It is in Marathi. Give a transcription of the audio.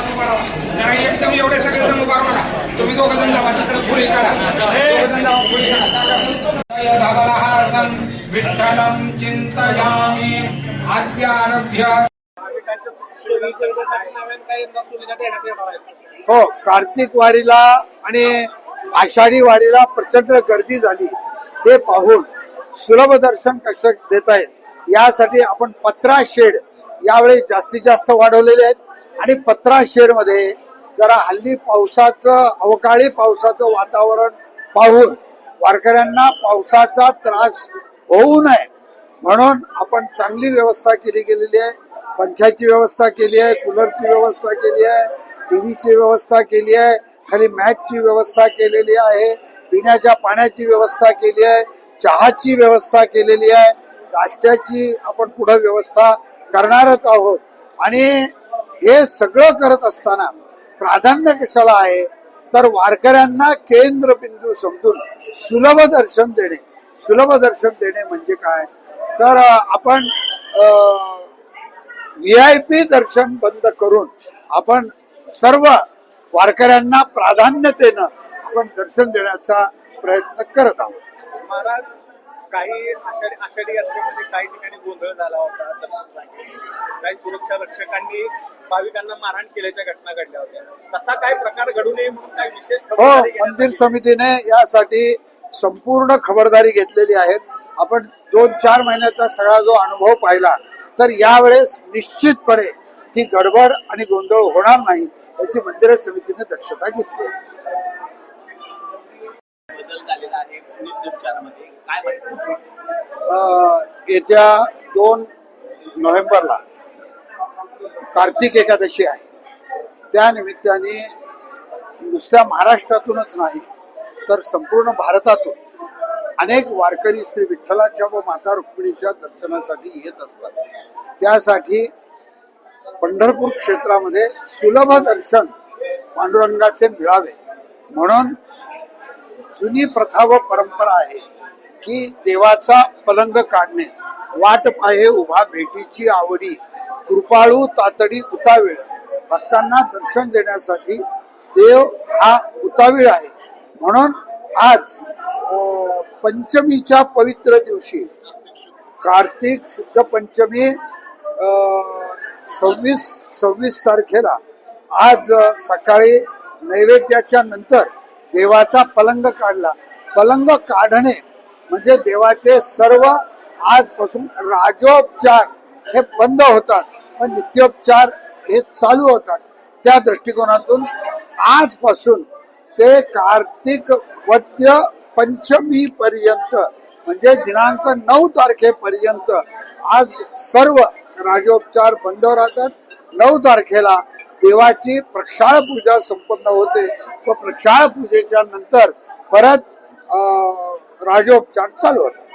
एकदम एवढे सगळे जण उभार राहा तुम्ही दोघ जण जावा तिकडे खोली काढा दोघं जण जावा खोली काढा धवलहासं विठ्ठलं चिंतयामि आद्यारभ्य हो कार्तिक वारीला आणि आषाढी वारीला प्रचंड गर्दी झाली. ते पाहून सुलभ दर्शन कसं देता येईल? यासाठी आपण पत्रा शेड यावेळी जास्तीत जास्त वाढवलेले आहेत. आणि पत्रा शेडमध्ये जरा हल्ली पावसाचं अवकाळी पावसाचं वातावरण पाहून वारकऱ्यांना पावसाचा त्रास होऊ नये. म्हणून आपण चांगली व्यवस्था केली गेलेली आहे. पंख्याची व्यवस्था केली आहे कूलरची व्यवस्था केली आहे टीव्हीची व्यवस्था केली आहे. खाली मॅटची व्यवस्था केलेली आहे. पिण्याच्या पाण्याची व्यवस्था केली आहे चहाची व्यवस्था केलेली आहे नाश्त्याची आपण पुढे व्यवस्था करणारच आहोत. आणि हे सगळं करत असताना प्राधान्य कशाला आहे? तर वारकऱ्यांना केंद्रबिंदू समजून सुलभ दर्शन देणे. सुलभ दर्शन देणे म्हणजे काय? तर आपण व्ही आय पी दर्शन बंद करून आपण सर्व वारकऱ्यांना प्राधान्यतेनं आपण दर्शन देण्याचा प्रयत्न करत आहोत महाराज काही आषाढी आषाढी यात्रेमध्ये काही ठिकाणी गोंधळ झाला होता. काही सुरक्षा रक्षकांनी भाविकांना मारहाण केल्याच्या घटना घडल्या होत्या तसा काय प्रकार घडू नये म्हणून काही विशेष हो मंदिर? समितीने यासाठी संपूर्ण खबरदारी घेतलेली आहे आपण दोन चार महिन्याचा सगळा जो अनुभव पाहिला तर यावेळेस निश्चितपणे ती गडबड आणि गोंधळ होणार नाही याची मंदिर समितीने दक्षता घेतली येत्या दोन नोव्हेंबरला कार्तिक एकादशी आहे. त्या निमित्ताने नुसत्या महाराष्ट्रातूनच नाही तर संपूर्ण भारतातून अनेक वारकरी श्री विठ्ठलाच्या व माता रुक्मिणीच्या दर्शनासाठी येत असतात. त्यासाठी पंढरपूर क्षेत्रामध्ये सुलभ दर्शन पांडुरंगाचे मिळावे म्हणून जुनी प्रथा व परंपरा आहे. की देवाचा पलंग काढणे. वाट पाहे उभा भेटीची आवडी. कृपाळू तातडी उतावीळ. भक्तांना दर्शन देण्यासाठी देव हा उतावीळ आहे. म्हणून आज पंचमीच्या पवित्र दिवशी कार्तिक शुद्ध पंचमी सव्वीस सव्वीस तारखेला आज सकाळी नैवेद्याच्या नंतर देवाचा पलंग काढला. पलंग काढणे म्हणजे देवाचे सर्व आजपासून राजोपचार हे बंद होतात. पण नित्योपचार हे चालू होतात. त्या दृष्टिकोनातून आजपासून ते कार्तिक वद्य पंचमी पर्यंत म्हणजे दिनांक नऊ तारखेपर्यंत आज सर्व राजोपचार बंद राहतात. नऊ तारखेला देवाची प्रक्षाळ पूजा संपन्न होते. व प्रक्षाळ पूजेच्या नंतर परत राजोपचार चालू होता.